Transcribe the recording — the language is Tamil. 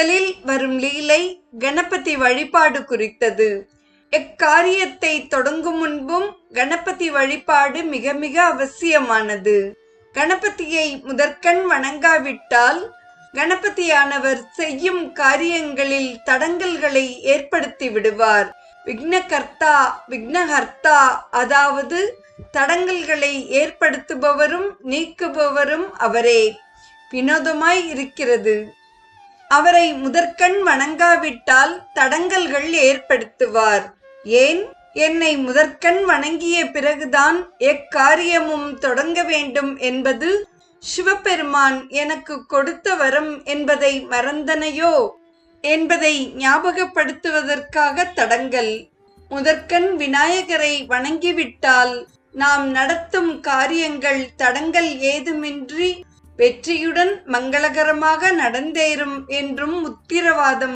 முதலில் வரும் லீலை கணபதி வழிபாடு குறித்தது. எக்காரியத்தை தொடங்கும் முன்பும் கணபதி வழிபாடு மிக மிக அவசியமானது. கணபதியை முதற்கண் வணங்காவிட்டால் கணபதியானவர் செய்யும் காரியங்களில் தடங்கல்களை ஏற்படுத்தி விடுவார். விக்னகர்த்தா விக்னஹர்த்தா அதாவது தடங்கல்களை ஏற்படுத்துபவரும் நீக்குபவரும் அவரே. வினோதமாய் இருக்கிறது. அவரை முதற்கண் வணங்காவிட்டால் தடங்கல்கள் ஏற்படுத்துவார். ஏன்? என்னை முதற்கண் வணங்கிய பிறகுதான் எக்காரியமும் தொடங்க வேண்டும் என்பது சிவபெருமான் எனக்கு கொடுத்த வரம் என்பதை மறந்தனையோ? என்பதை ஞாபகப்படுத்துவதற்காக தடங்கல். முதற்கண் விநாயகரை வணங்கிவிட்டால் நாம் நடத்தும் காரியங்கள் தடங்கல் ஏதுமின்றி வெற்றியுடன் மங்களகரமாக நடந்தேறும் என்றும் உத்திரவாதம்